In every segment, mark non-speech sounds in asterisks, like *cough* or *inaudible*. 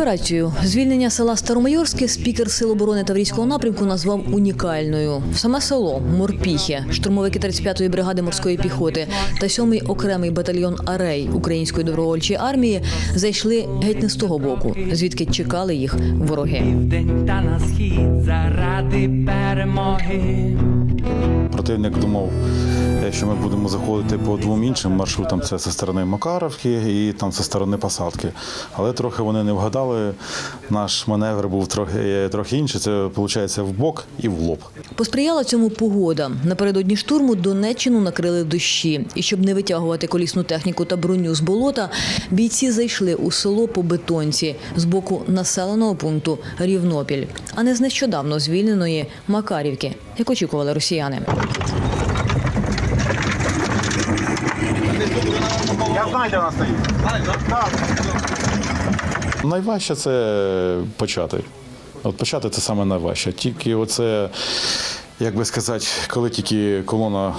операцію звільнення села Старомайорське спікер Сил оборони Таврійського напрямку назвав унікальною. Саме село Морпіхи, штурмовики 35-ї бригади морської піхоти та 7-й окремий батальйон Арей Української добровольчої армії зайшли геть не з того боку, звідки чекали їх вороги. Південь та на схід заради перемоги. Противник думав, що ми будемо заходити по двом іншим маршрутам. Це зі сторони Макаровки і там зі сторони посадки. Але трохи вони не вгадали. Наш маневр був трохи, трохи інший. Це виходить в бок і в лоб. Посприяла цьому погода. Напередодні штурму Донеччину накрили дощі. І щоб не витягувати колісну техніку та броню з болота, бійці зайшли у село по бетонці з боку населеного пункту Рівнопіль, а не з нещодавно звільненої Макарівки, як очікували росіяни. Я знаю, де вона стоїть. Найважче це почати. От почати це саме найважче. Тільки оце, як би сказати, коли тільки колона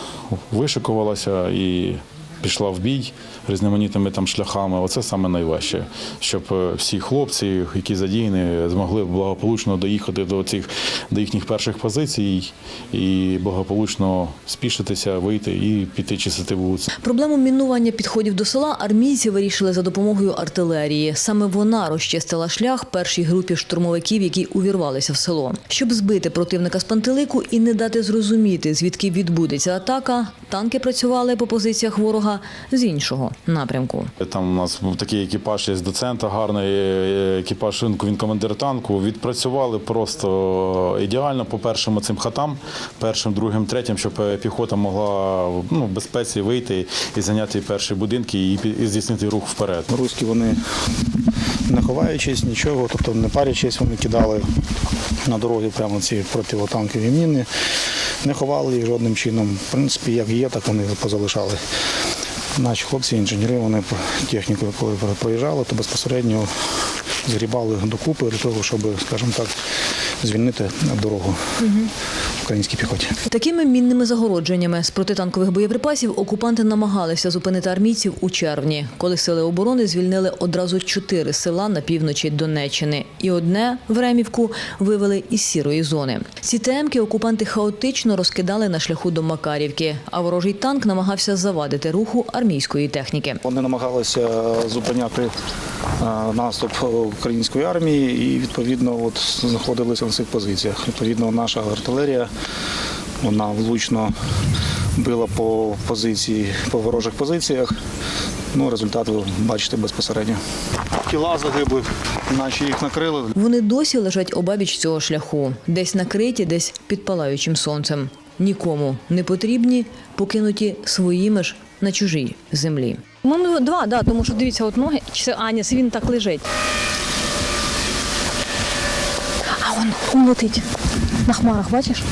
вишикувалася і пішла в бій різноманітними там шляхами, оце саме найважче. Щоб е, всі хлопці, які задіяні, змогли благополучно доїхати до цих до їхніх перших позицій і благополучно спішитися, вийти і піти чистити вулиці. Проблему мінування підходів до села армійці вирішили за допомогою артилерії. Саме вона розчистила шлях першій групі штурмовиків, які увірвалися в село. Щоб збити противника з пантелику і не дати зрозуміти, звідки відбудеться атака, танки працювали по позиціях ворога з іншого напрямку. Там у нас був такий екіпаж є з доцента, гарний е, екіпаж. Він він командир танку. Відпрацювали просто ідеально по першим цим хатам, першим, другим, третім, щоб е, піхота могла ну, в безпеці вийти і зайняти перші будинки і, і здійснити рух вперед. Руські вони не ховаючись, нічого, тобто не парячись, вони кидали на дороги прямо ці противотанкові міни, не ховали їх жодним чином. В принципі, як є, так вони позалишали. Наші хлопці, інженери, вони техніку, коли проїжджали, то безпосередньо згрібали докупи для того, щоб, скажімо так, звільнити дорогу українській піхоті. Такими мінними загородженнями з протитанкових боєприпасів окупанти намагалися зупинити армійців у червні, коли сили оборони звільнили одразу чотири села на півночі Донеччини, і одне Времівку вивели із сірої зони. Ці темки окупанти хаотично розкидали на шляху до Макарівки, а ворожий танк намагався завадити руху армійської техніки. Вони намагалися зупиняти е, наступ української армії і відповідно от знаходилися на цих позиціях. Відповідно, наша артилерія вона влучно била по позиції, по ворожих позиціях. Ну, результат ви бачите безпосередньо. Тіла загиблих, наші їх накрили. Вони досі лежать обабіч цього шляху, десь накриті, десь під палаючим сонцем. Нікому не потрібні, покинуті своїми ж на чужій землі. Ну, два, да, тому що дивіться, от ноги, чи це Аня, він так лежить. А он, он летить. На хмарах, бачиш?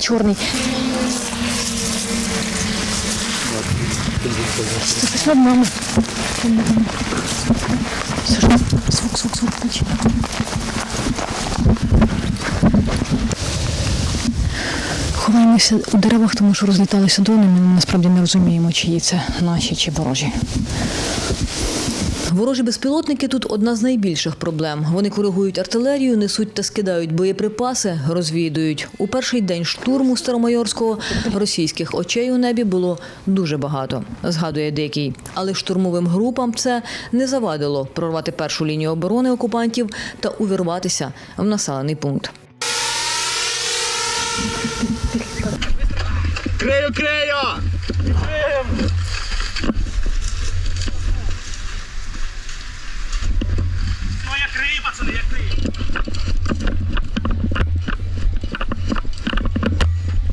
Чорний. Щось над нами. Все ж, звук, звук, звук. Ховаємося у деревах, тому що розліталися дрони. Ми насправді не розуміємо, чиї це наші чи ворожі. Ворожі безпілотники тут одна з найбільших проблем. Вони коригують артилерію, несуть та скидають боєприпаси, розвідують. У перший день штурму Старомайорського російських очей у небі було дуже багато, згадує Дикий. Але штурмовим групам це не завадило прорвати першу лінію оборони окупантів та увірватися в населений пункт. Крею, крею!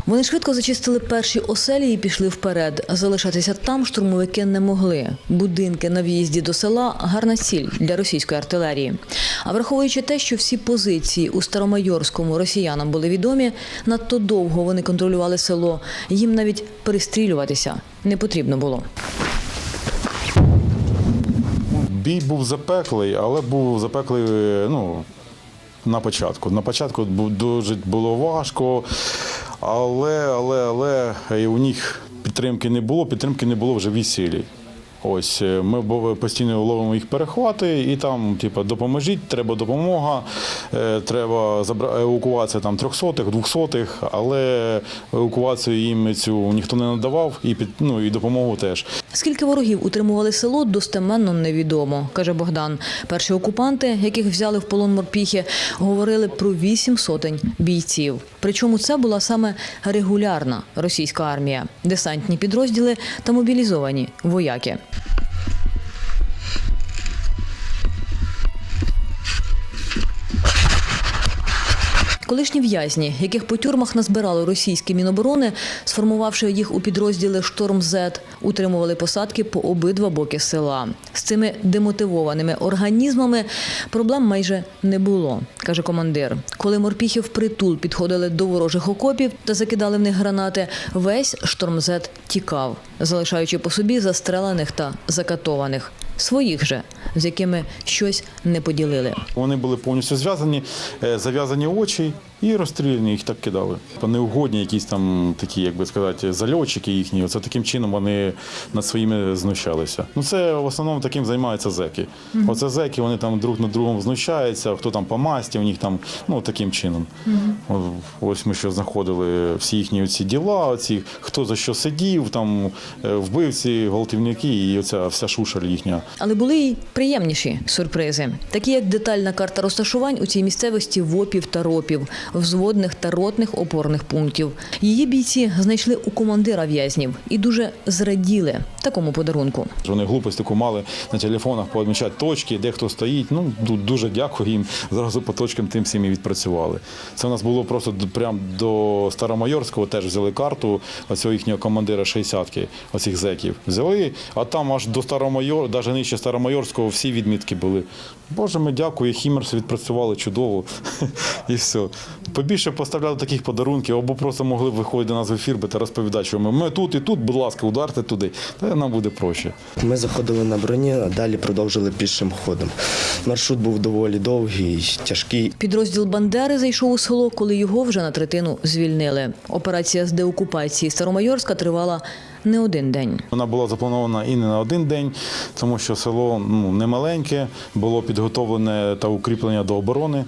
Вони швидко зачистили перші оселі і пішли вперед. Залишатися там штурмовики не могли. Будинки на в'їзді до села гарна ціль для російської артилерії. А враховуючи те, що всі позиції у Старомайорському росіянам були відомі, надто довго вони контролювали село. Їм навіть перестрілюватися не потрібно було. Бій був запеклий, але був запеклий ну, на початку. На початку дуже було важко, але, але, але і у них підтримки не було, підтримки не було вже в весіллі. Ось е, ми бо- постійно ловимо їх перехвати, і там, типу, допоможіть, треба допомога, е, треба забра- евакуація там трьохсотих, двохсотих, але евакуацію їм цю ніхто не надавав, і під ну і допомогу теж. Скільки ворогів утримували село, достеменно невідомо, каже Богдан. Перші окупанти, яких взяли в полон морпіхи, говорили про вісім сотень бійців. Причому це була саме регулярна російська армія, десантні підрозділи та мобілізовані вояки. Колишні в'язні, яких по тюрмах назбирали російські міноборони, сформувавши їх у підрозділи Шторм Зет, утримували посадки по обидва боки села. З цими демотивованими організмами проблем майже не було, каже командир. Коли морпіхи впритул підходили до ворожих окопів та закидали в них гранати, весь Шторм Зет тікав, залишаючи по собі застрелених та закатованих. Своїх же, з якими щось не поділили. Вони були повністю зв'язані, е, зав'язані очі і розстріляні, їх так кидали. Неугодні якісь там такі, як би сказати, зальотчики їхні. Оце таким чином вони над своїми знущалися. Ну це в основному таким займаються зеки. Оце зеки, вони там друг над другом знущаються, хто там по масті, у них там, ну таким чином. Ось ми що знаходили всі їхні оці діла, оці, хто за що сидів, там е, вбивці, гвалтівники і оця вся шушаль їхня. Але були й приємніші сюрпризи, такі як детальна карта розташувань у цій місцевості вопів та ропів, взводних та ротних опорних пунктів. Її бійці знайшли у командира в'язнів і дуже зраділи такому подарунку. Вони глупость таку мали на телефонах поодмічати точки, де хто стоїть. Ну дуже дякую їм. Зразу по точкам тим всім і відпрацювали. Це у нас було просто д- прям до Старомайорського теж взяли карту оцього їхнього командира 60-ки, оцих зеків. Взяли, а там аж до Старомайор, навіть нижче Старомайорського, всі відмітки були. Боже, ми дякую, Хімерс відпрацювали чудово. *laughs* І все. Побільше поставляли таких подарунків, або просто могли б виходити до нас в ефір та розповідати, що ми, ми тут і тут, будь ласка, ударте туди. Та нам буде проще. Ми заходили на броні, а далі продовжили пішим ходом. Маршрут був доволі довгий, тяжкий. Підрозділ Бандери зайшов у село, коли його вже на третину звільнили. Операція з деокупації Старомайорська тривала не один день. Вона була запланована і не на один день, тому що село ну, не маленьке, було підготовлене та укріплення до оборони.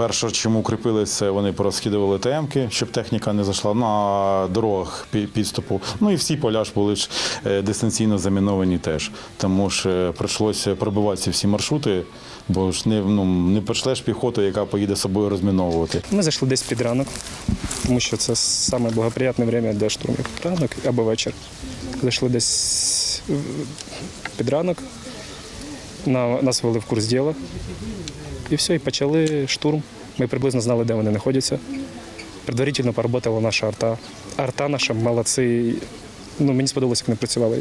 Перше, чому укріпили, це вони порозкидували ТМки, щоб техніка не зайшла на дорогах підступу. Ну і всі поля ж були ж е, дистанційно заміновані теж. Тому ж е, прийшлося пробивати всі маршрути, бо ж не, ну, не пошлеш піхоту, яка поїде з собою розміновувати. Ми зайшли десь під ранок, тому що це саме благоприятне время для штурмів. Ранок або вечір. Зайшли десь е, під ранок, на- нас ввели в курс діла. І все, і почали штурм. Ми приблизно знали, де вони знаходяться. Предварительно поработала наша арта. Арта наша молодці. Ну, мені сподобалося, як вони працювали.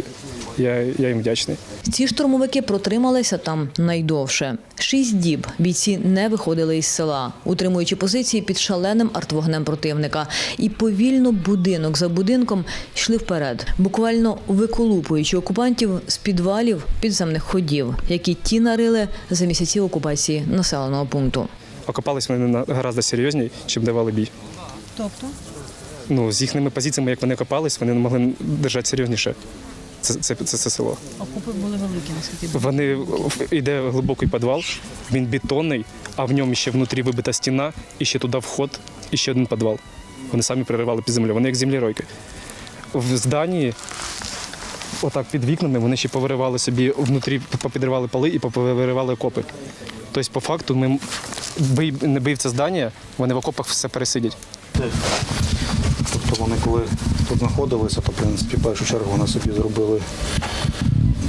Я, я їм вдячний. Ці штурмовики протрималися там найдовше. Шість діб бійці не виходили із села, утримуючи позиції під шаленим артвогнем противника. І повільно будинок за будинком йшли вперед, буквально виколупуючи окупантів з підвалів підземних ходів, які ті нарили за місяці окупації населеного пункту. Окопались вони на- гораздо серйозні, чим давали бій. Тобто? Ну, з їхніми позиціями, як вони копались, вони не могли держати серйозніше. Це, це, це, це село. Окупи були великі, наскільки Вони йде глибокий підвал, він бетонний, а в ньому ще внутрі вибита стіна, і ще туди вход, і ще один підвал. Вони самі проривали під землю. Вони як землеройки. В зданні, отак під вікнами, вони ще повиривали собі внутрі, попідривали поли і повиривали окопи. Тобто, по факту, ми бий, не бив це здання, вони в окопах все пересидять. Тобто вони коли тут знаходилися, то в принципі першу чергу вони собі зробили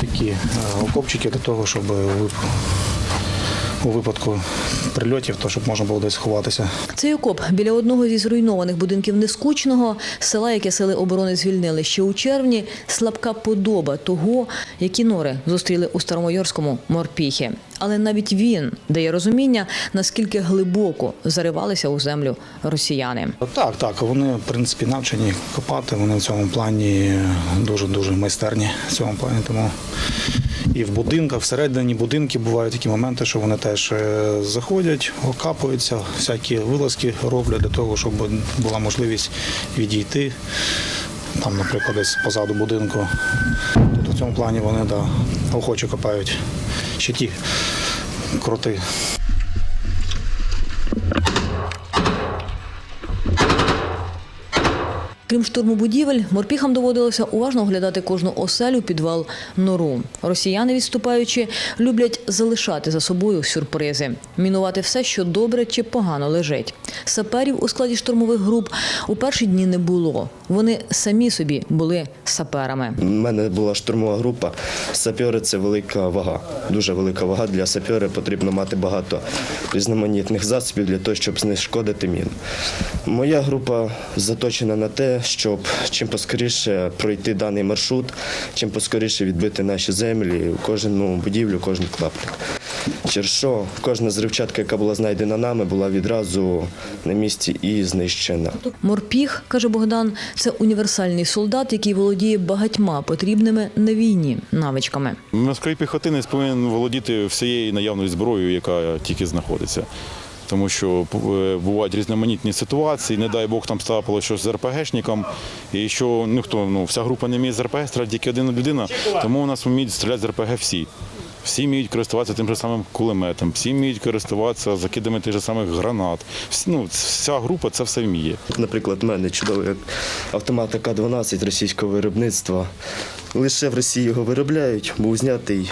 такі е, окопчики для того, щоб вип- у випадку прильотів, то щоб можна було десь ховатися. Цей окоп біля одного зі зруйнованих будинків Нескучного, села, яке сили оборони звільнили ще у червні, слабка подоба того, які нори зустріли у Старомайорському морпіхи. Але навіть він дає розуміння, наскільки глибоко заривалися у землю росіяни. Так, так, вони в принципі навчені копати, вони в цьому плані дуже-дуже майстерні в цьому плані. Тому і в будинках, всередині будинки бувають такі моменти, що вони теж е, заходять, окапуються, всякі вилазки роблять для того, щоб була можливість відійти. Там, наприклад, десь позаду будинку. Тут в цьому плані вони да, охоче копають ще ті кроти. Крім штурму будівель, морпіхам доводилося уважно оглядати кожну оселю, підвал, нору. Росіяни, відступаючи, люблять залишати за собою сюрпризи, мінувати все, що добре чи погано лежить. Саперів у складі штурмових груп у перші дні не було. Вони самі собі були саперами. У мене була штурмова група. Сапьори це велика вага. Дуже велика вага. Для сапьора потрібно мати багато різноманітних засобів для того, щоб знешкодити міну. Моя група заточена на те, щоб чим поскоріше пройти даний маршрут, чим поскоріше відбити наші землі, кожну будівлю, кожен клаптик. Через що кожна зривчатка, яка була знайдена нами, була відразу на місці і знищена. Морпіг, каже Богдан, це універсальний солдат, який володіє багатьма потрібними на війні навичками. Москвий піхотинець повинен володіти всією наявною зброєю, яка тільки знаходиться. Тому що е, бувають різноманітні ситуації, не дай Бог там стапало щось з РПГшником, і що ніхто, ну, вся група не вміє з РПГ стріляти, тільки один людина, тому у нас вміють стріляти з РПГ всі. Всі вміють користуватися тим же самим кулеметом, всі вміють користуватися закидами тих же самих гранат. Ну, вся група це все вміє. Наприклад, в мене чудовий автомат АК-12 російського виробництва. Лише в Росії його виробляють, був знятий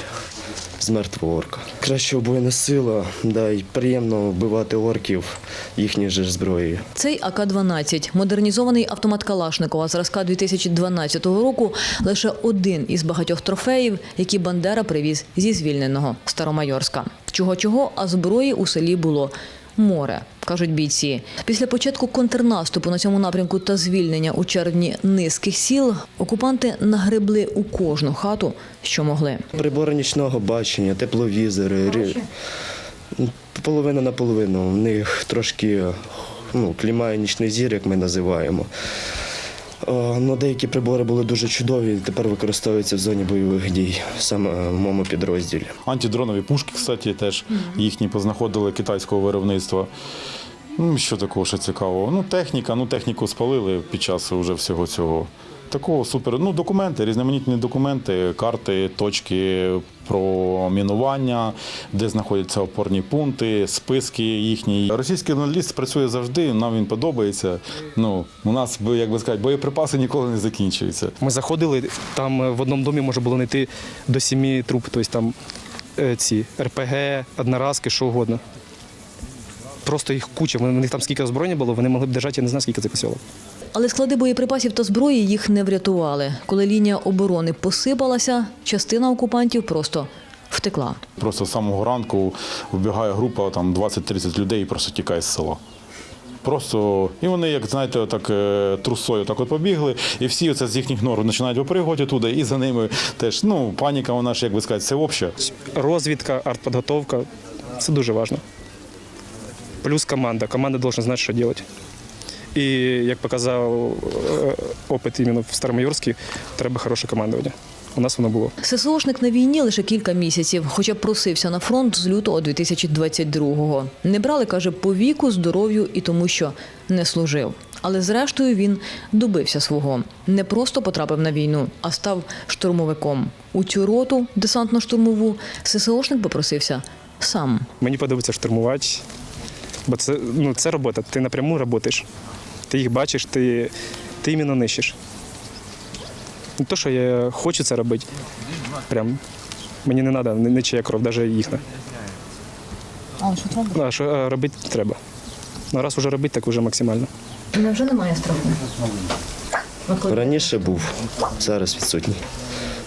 з мертвого орка. Краща обоєна сила, да, й приємно вбивати орків їхньою ж зброєю. Цей АК-12, модернізований автомат Калашникова зразка 2012 року, лише один із багатьох трофеїв, які Бандера привіз зі звільненого Старомайорська. Чого-чого, а зброї у селі було море, кажуть бійці. Після початку контрнаступу на цьому напрямку та звільнення у червні низьких сіл окупанти нагребли у кожну хату, що могли. Прибори нічного бачення, тепловізори. рі- Ну, Половина на половину. В них трошки ну, клімає нічний зір, як ми називаємо. Ну, деякі прибори були дуже чудові, тепер використовуються в зоні бойових дій, саме в моєму підрозділі. Антидронові пушки, кстати, теж їхні познаходили китайського виробництва. Ну, що такого ще цікавого? Ну, техніка, ну техніку спалили під час уже всього цього. Такого супер. Ну, документи, різноманітні документи, карти, точки про мінування, де знаходяться опорні пункти, списки їхні. Російський журналіст працює завжди, нам він подобається. Ну, у нас, як би сказати, боєприпаси ніколи не закінчуються. Ми заходили, там е, в одному домі можна було знайти до сімі труб, тобто там е, ці РПГ, одноразки, що угодно. Просто їх куча. Вони- У них там скільки озброєння було, вони могли б держати, я не знаю, скільки це посілок. Але склади боєприпасів та зброї їх не врятували. Коли лінія оборони посипалася, частина окупантів просто втекла. Просто з самого ранку вбігає група, там 20-30 людей і просто тікає з села. Просто, і вони, як знаєте, так е, трусою так от побігли, і всі оце з їхніх норм починають випригувати туди, і за ними теж ну, паніка, вона ж, як би сказати, це обща. Розвідка, артподготовка це дуже важливо. Плюс команда. Команда повинна знати, що робити. І як показав е, опит іменно в Старомайорській, треба хороше командування. У нас воно було. ССОшник на війні лише кілька місяців, хоча просився на фронт з лютого 2022-го. Не брали, каже, по віку, здоров'ю і тому, що не служив. Але зрештою він добився свого. Не просто потрапив на війну, а став штурмовиком. У цю роту десантно-штурмову ССОшник попросився сам. Мені подобається штурмувати, бо це, ну, це робота. Ти напряму працюєш. Ти їх бачиш, ти, ти іменно нищиш. Не то, що я хочу це робити. Прям мені не треба нічия кров, навіть їхня. Але що треба? А що а, робити треба. Ну, раз вже робити, так вже максимально. Невже немає страху? Раніше був, зараз відсутній.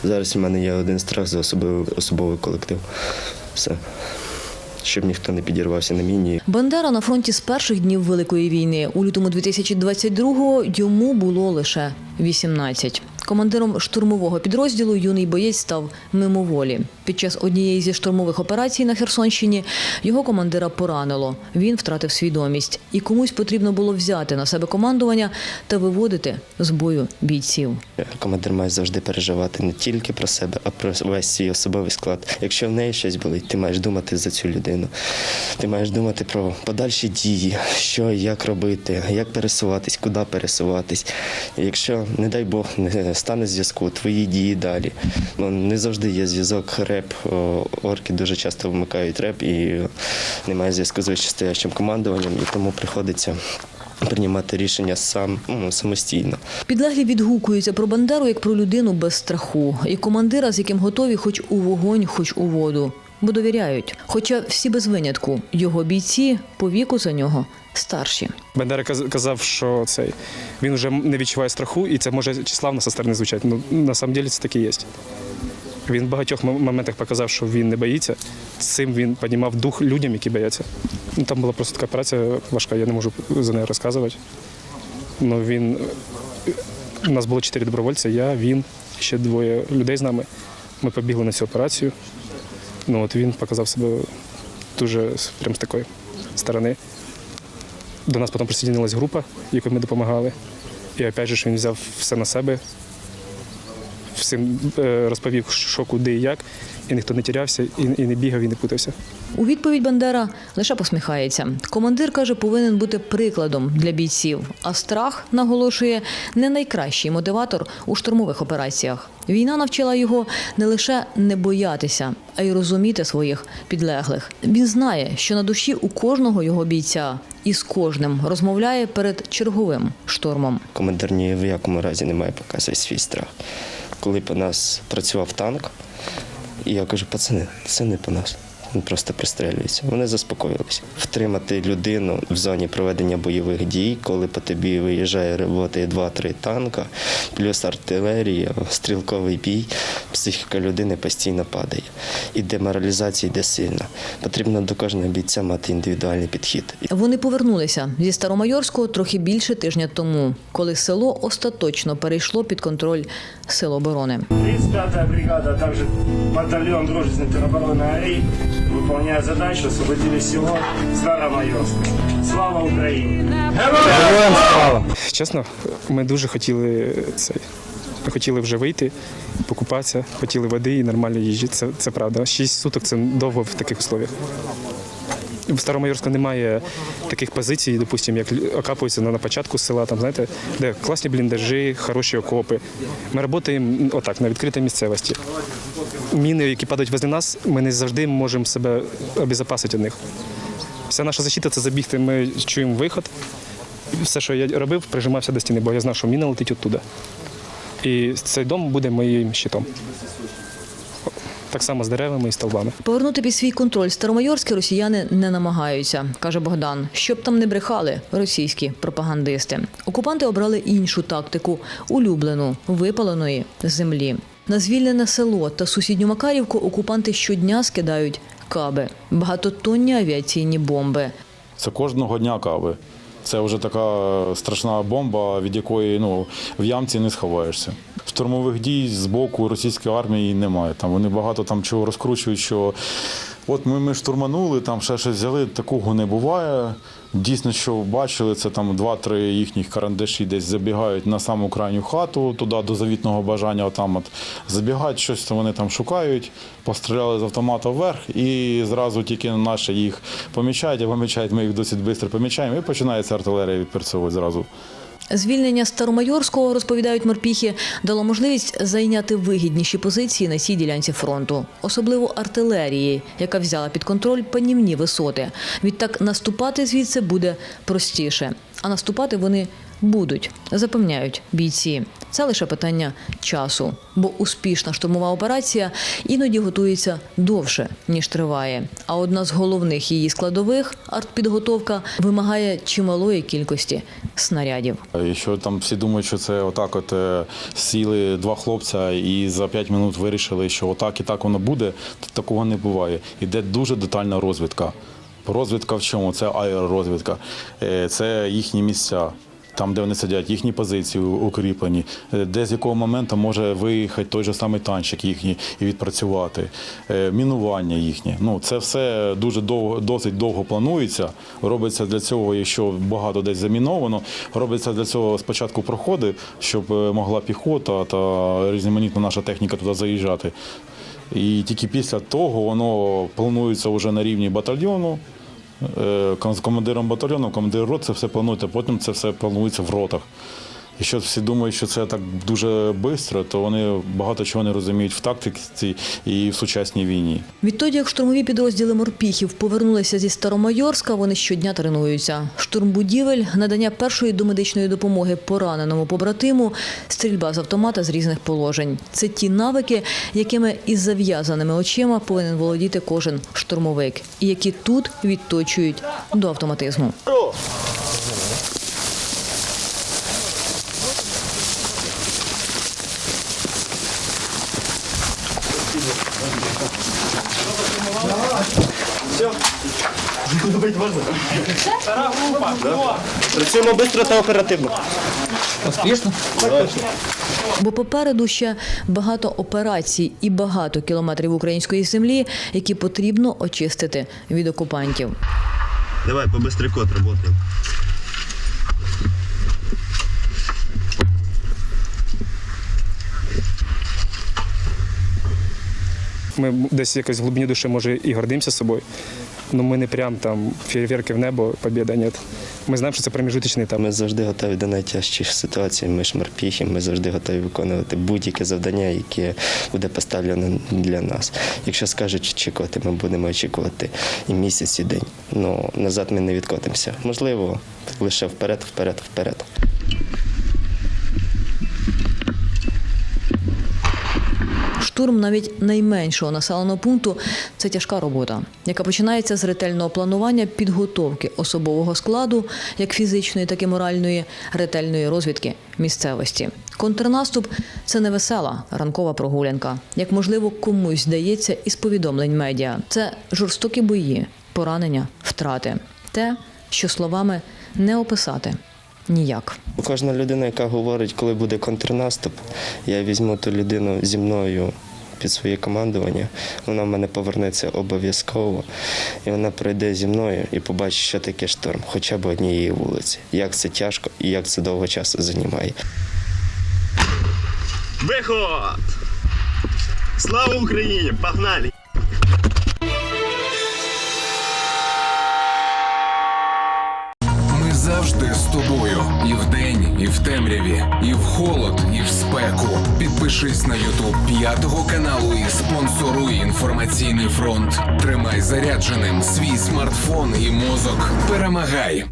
Зараз у мене є один страх за особовий, особовий колектив. Все. Щоб ніхто не підірвався на міні. Бандера на фронті з перших днів Великої війни. У лютому 2022-го йому було лише 18. Командиром штурмового підрозділу юний боєць став мимоволі. Під час однієї зі штурмових операцій на Херсонщині його командира поранило. Він втратив свідомість, і комусь потрібно було взяти на себе командування та виводити з бою бійців. Командир має завжди переживати не тільки про себе, а про весь свій особовий склад. Якщо в неї щось болить, ти маєш думати за цю людину. Ти маєш думати про подальші дії, що як робити, як пересуватись, куди пересуватись. Якщо, не дай Бог, не стане зв'язку, твої дії далі. Ну, не завжди є зв'язок реп. Орки дуже часто вмикають реп і немає зв'язку з вищестоящим командуванням, і тому приходиться приймати рішення сам ну, самостійно. Підлеглі відгукуються про Бандеру як про людину без страху і командира, з яким готові хоч у вогонь, хоч у воду. Бо довіряють. Хоча всі без винятку його бійці по віку за нього старші. Бендера казав, що цей він вже не відчуває страху, і це може числавно со сторони звучати. Ну на самом деле це таки є. Він в багатьох моментах показав, що він не боїться. Цим він піднімав дух людям, які бояться. Ну, там була просто така операція важка, я не можу за неї розказувати. Ну він у нас було чотири добровольця, я, він, ще двоє людей з нами. Ми побігли на цю операцію. Ну от він показав себе дуже прям з такої сторони. До нас потім присоединилась група, якою ми допомагали. І опять же він взяв все на себе, всім е, розповів, що куди і як, і ніхто не тірявся, і, і не бігав, і не путався. У відповідь Бандера лише посміхається. Командир каже, повинен бути прикладом для бійців. А страх наголошує не найкращий мотиватор у штурмових операціях. Війна навчила його не лише не боятися, а й розуміти своїх підлеглих. Він знає, що на душі у кожного його бійця і з кожним розмовляє перед черговим штурмом. Командир ні в якому разі не має показувати свій страх. Коли по нас працював танк, і я кажу, пацани, це не по нас. Він просто пристрелюється. Вони заспокоїлися. Втримати людину в зоні проведення бойових дій, коли по тобі виїжджає роботи 2-3 танка, плюс артилерія, стрілковий бій, психіка людини постійно падає. І деморалізація йде сильно. Потрібно до кожного бійця мати індивідуальний підхід. Вони повернулися зі Старомайорського трохи більше тижня тому, коли село остаточно перейшло під контроль Сил оборони. 35-я бригада, батальон дружественной теробороны АРИ выполняя задачу, освободили село Старомайорск. Слава Украине! Чесно, ми дуже хотіли цей. Ми хотіли вже вийти, покупатися, хотіли води і нормальної їжі. Це, це правда. Шість суток це довго в таких условиях. В Старомайорську немає таких позицій, допустимо, як окапуються на, на початку села, там, знаєте, де класні бліндажі, хороші окопи. Ми працюємо отак, на відкритій місцевості. Міни, які падають возле нас, ми не завжди можемо себе обезопасити від них. Вся наша защита це забігти. Ми чуємо виход. Все, що я робив, прижимався до стіни, бо я знав, що міна летить оттуда. І цей дом буде моїм щитом. Так само з деревами і стовбами. Повернути під свій контроль Старомайорське росіяни не намагаються, каже Богдан. Щоб там не брехали російські пропагандисти. Окупанти обрали іншу тактику улюблену випаленої землі. На звільнене село та сусідню Макарівку окупанти щодня скидають каби, багатотонні авіаційні бомби. Це кожного дня кави. Це вже така страшна бомба, від якої ну, в ямці не сховаєшся. Штурмових дій з боку російської армії немає. Там вони багато там чого розкручують, що от ми, ми штурманули, там ще щось взяли, такого не буває. Дійсно, що бачили, це там два-три їхніх карандаші десь забігають на саму крайню хату, туди до завітного бажання, отам от забігають, щось то вони там шукають, постріляли з автомата вверх і зразу тільки наші їх помічають, а помічають, ми їх досить швидко помічаємо, і починається артилерія відпрацьовувати зразу. Звільнення Старомайорського, розповідають морпіхи, дало можливість зайняти вигідніші позиції на цій ділянці фронту, особливо артилерії, яка взяла під контроль панівні висоти. Відтак наступати звідси буде простіше. А наступати вони будуть, запевняють бійці. Це лише питання часу, бо успішна штурмова операція іноді готується довше, ніж триває. А одна з головних її складових артпідготовка вимагає чималої кількості снарядів. Якщо там всі думають, що це отак, от е, сіли два хлопця і за 5 минут вирішили, що отак і так воно буде, то такого не буває. Іде дуже детальна розвідка. Розвідка в чому? Це аеророзвідка, Е, це їхні місця. Там, де вони сидять, їхні позиції укріплені, е, де з якого моменту може виїхати той же самий танчик їхній і відпрацювати, е, мінування їхнє. Ну, це все дуже довго, досить довго планується. Робиться для цього, якщо багато десь заміновано, робиться для цього спочатку проходи, щоб е, могла піхота та різноманітна наша техніка туди заїжджати. І тільки після того воно планується вже на рівні батальйону. Е, З командиром батальйону, командир рот це все планується, потім це все планується в ротах. Якщо всі думають, що це так дуже швидко, то вони багато чого не розуміють в тактиці і в сучасній війні. Відтоді, як штурмові підрозділи морпіхів повернулися зі Старомайорська, вони щодня тренуються. Штурм будівель, надання першої домедичної допомоги пораненому побратиму, стрільба з автомата з різних положень. Це ті навики, якими із зав'язаними очима повинен володіти кожен штурмовик, і які тут відточують до автоматизму. Працюємо швидко та оперативно. Бо попереду ще багато операцій і багато кілометрів української землі, які потрібно очистити від окупантів. Давай, побыстрее код работаем. Ми десь якось в глибині душі, може, і гордимося собою. Ну ми не прям там фейерверки в небо, побіда нет. Ми знаємо, що це проміжуточний етап. Ми завжди готові до найтяжчих ситуацій. Ми ж морпіхи, ми завжди готові виконувати будь-яке завдання, яке буде поставлено для нас. Якщо скажуть очікувати, ми будемо очікувати і місяць, і день. Ну назад ми не відкотимося. Можливо, лише вперед, вперед, вперед. Штурм навіть найменшого населеного пункту це тяжка робота, яка починається з ретельного планування підготовки особового складу, як фізичної, так і моральної, ретельної розвідки місцевості. Контрнаступ це не весела ранкова прогулянка, як можливо комусь здається із повідомлень медіа. Це жорстокі бої, поранення, втрати, те, що словами не описати ніяк. Кожна людина, яка говорить, коли буде контрнаступ, я візьму ту людину зі мною під своє командування. Вона в мене повернеться обов'язково, і вона пройде зі мною і побачить, що таке шторм, хоча б однієї вулиці. Як це тяжко і як це довго часу займає. Виход! Слава Україні! Погнали! Ми завжди з тобою. І вдень, і в темряві, і в холод, і в спеку. Підпишись на Ютуб п'ятого каналу і спонсоруй інформаційний фронт. Тримай зарядженим свій смартфон і мозок. Перемагай!